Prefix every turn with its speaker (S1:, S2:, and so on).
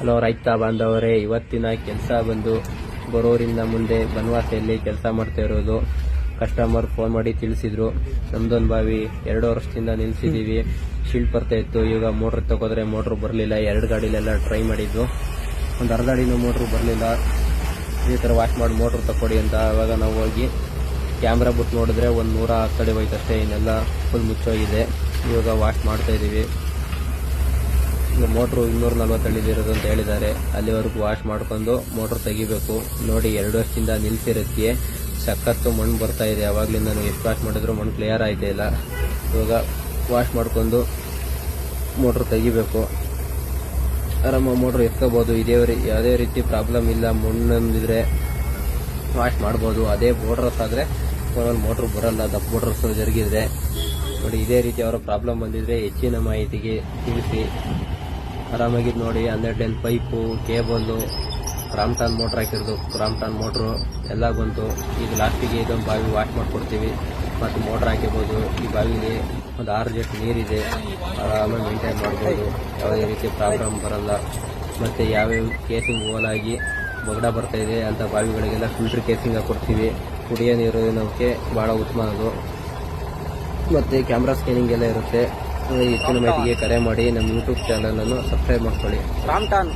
S1: Hello, ರೈತ ಬಾಂಧವರೇ, ಇವತ್ತಿನ ಕೆಲಸ ಬಂದು ಬರೋರಿಂದ ಮುಂದೆ ಬನವಾಸಿಯಲ್ಲಿ ಕೆಲಸ ಮಾಡ್ತಾ ಇರೋದು. ಕಸ್ಟಮರ್ ಫೋನ್ ಮಾಡಿ ತಿಳಿಸಿದ್ರು. ನಮ್ದೊಂದು ಬಾವಿ ಎರಡು ವರ್ಷದಿಂದ ನಿಲ್ಸಿದೀವಿ. ಶೀಲ್ಡ್ ಬರ್ತಾ ಇತ್ತು. ಈಗ ಮೋಟ್ರ್ ತಗೋದ್ರೆ ಮೋಟ್ರ್ ಬರಲಿಲ್ಲ. ಎರಡು ಗಾಡಿಲೆಲ್ಲ ಟ್ರೈ ಮಾಡಿದ್ದು ಒಂದು ಅರ್ಧ ಅಡಿನೂ ಮೋಟ್ರ್ ಬರಲಿಲ್ಲ. ಈ ಥರ ವಾಶ್ ಮಾಡಿ ಮೋಟ್ರ್ ತಗೊಡಿ ಅಂತ ಆವಾಗ ನಾವು ಹೋಗಿ ಕ್ಯಾಮ್ರಾ ಬಿಟ್ಟು ನೋಡಿದ್ರೆ ಒಂದು ನೂರ ಹತ್ತಡಿ ಹೋಯ್ತಷ್ಟೇ. ಇನ್ನೆಲ್ಲ ಫುಲ್ ಮುಚ್ಚೋಗಿದೆ. ಇವಾಗ ವಾಶ್ ಮಾಡ್ತಾ ಇದ್ದೀವಿ ಮೋಟ್ರು ಇನ್ನೂರ ನಲ್ವತ್ತಳ್ಳಿದಿರೋದು ಅಂತ ಹೇಳಿದ್ದಾರೆ. ಅಲ್ಲಿವರೆಗೂ ವಾಶ್ ಮಾಡ್ಕೊಂಡು ಮೋಟ್ರ್ ತೆಗಿಬೇಕು. ನೋಡಿ, ಎರಡು ವರ್ಷದಿಂದ ನಿಲ್ಸಿರೋದಕ್ಕೆ ಸಖತ್ತು ಮಣ್ಣು ಬರ್ತಾ ಇದೆ. ಯಾವಾಗಲಿಂದ ನಾವು ಎಷ್ಟು ವಾಶ್ ಮಾಡಿದ್ರು ಮಣ್ಣು ಕ್ಲಿಯರ್ ಆಯ್ತಾ ಇಲ್ಲ. ಇವಾಗ ವಾಶ್ ಮಾಡ್ಕೊಂಡು ಮೋಟ್ರ್ ತೆಗಿಬೇಕು. ಆರಾಮ ಮೋಟ್ರ್ ಎತ್ಕೋಬೋದು. ಇದೇ ಯಾವುದೇ ರೀತಿ ಪ್ರಾಬ್ಲಮ್ ಇಲ್ಲ. ಮಣ್ಣಿದ್ರೆ ವಾಶ್ ಮಾಡ್ಬೋದು. ಅದೇ ಮೋಟ್ರಸ್ ಆದರೆ ಒಂದೊಂದು ಮೋಟ್ರ್ ಬರಲ್ಲ. ದಪ್ಪ ಮೋಟ್ರಸ್ ಜರುಗಿದ್ರೆ. ನೋಡಿ, ಇದೇ ರೀತಿ ಅವರ ಪ್ರಾಬ್ಲಮ್ ಬಂದಿದ್ರೆ ಹೆಚ್ಚಿನ ಮಾಹಿತಿಗೆ ತಿಳಿಸಿ. ಆರಾಮಾಗಿದ್ದು ನೋಡಿ ಹನ್ನೆರಡು ಪೈಪು ಕೇಬಲ್ಲು ಕ್ರಾಮ್ಟಾನ್ ಮೋಟ್ರ್ ಹಾಕಿರೋದು. ರಾಮ್ತಾನ್ ಮೋಟ್ರು ಎಲ್ಲ ಬಂತು. ಈಗ ಲಾಸ್ಟಿಗೆ ಇದೊಂದು ಬಾವಿ ವಾಶ್ ಮಾಡ್ಕೊಡ್ತೀವಿ. ಮತ್ತು ಮೋಟ್ರ್ ಹಾಕಿರ್ಬೋದು. ಈ ಬಾವಿಗೆ ಒಂದು ಆರು ಜೆಟ್ ನೀರಿದೆ. ಆರಾಮಾಗಿ ಮೇಂಟೈನ್ ಮಾಡ್ಬೋದು. ಯಾವುದೇ ರೀತಿ ಪ್ರಾಬ್ಲಮ್ ಬರಲ್ಲ. ಮತ್ತು ಯಾವ್ಯಾವ ಕೇಸಿಂಗ್ ಓಲಾಗಿ ಬಗಡ ಬರ್ತಾಯಿದೆ ಅಂಥ ಬಾವಿಗಳಿಗೆಲ್ಲ ಫಿಲ್ಟ್ರ್ ಕೇಸಿಂಗ್ ಹಾಕ್ಕೊಡ್ತೀವಿ ಕುಡಿಯೋ ನೀರು ನಮಗೆ ಭಾಳ ಉತ್ತಮ ಅದು. ಮತ್ತು ಕ್ಯಾಮ್ರಾ ಸ್ಕ್ಯಾನಿಂಗ್ ಎಲ್ಲ ಇರುತ್ತೆ. ಹೆಚ್ಚಿನ ಮಾಹಿತಿಗೆ ಕರೆ ಮಾಡಿ ನಮ್ಮ ಯೂಟ್ಯೂಬ್ ಚಾನಲನ್ನು ಸಬ್ಸ್ಕ್ರೈಬ್ ಮಾಡ್ಕೊಳ್ಳಿ.
S2: ರಾಮ್ಟಾನ್